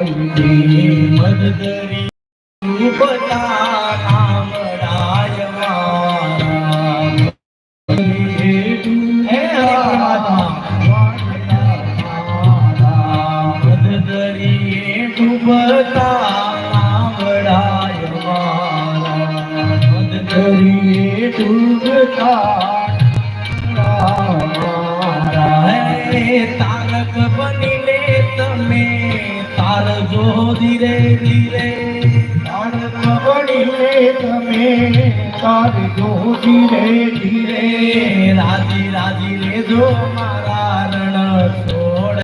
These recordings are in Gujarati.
મદદરી ઉપતા નામડાય મારા હે તારજો ધીરે ધીરે તારક બનીને તમે તારજો ધીરે ધીરે રાજી રાજી લેજો મારા રણ છોડ.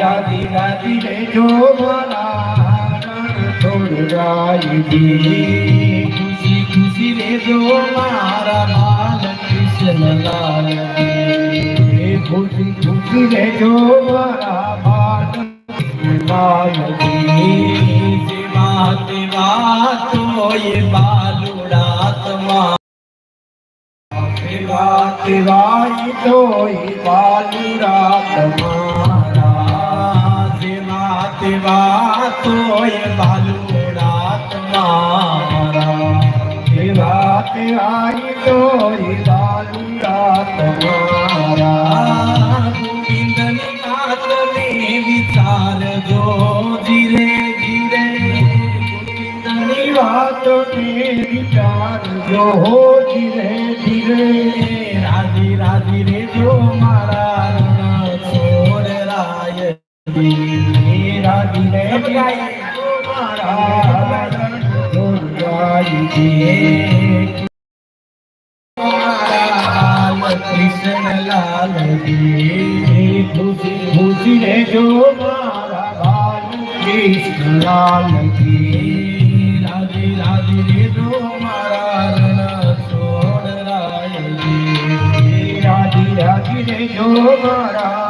રાજી રાજી લેજો મારા રણ છોડરાયજી ખુશી ખુશી લેજો મારા બાલ કૃષ્ણ લાલ ખુશી ખુશી રે જો મારા સેવા તેવા તો એ બાલુડા તમા સેવા વાત તોય બાલુરા તમારા વાત વાય તો એ બાલુડા તમારા સેવા સેવાય વાતો ને વિચારજો ધીરે ધીરે રાજી રાજી રેજો મારા રણ છોડ રાય રાજી રે મારા લાલ રે જો મારા કૃષ્ણ લાલજી રાજી રાજી જો મારા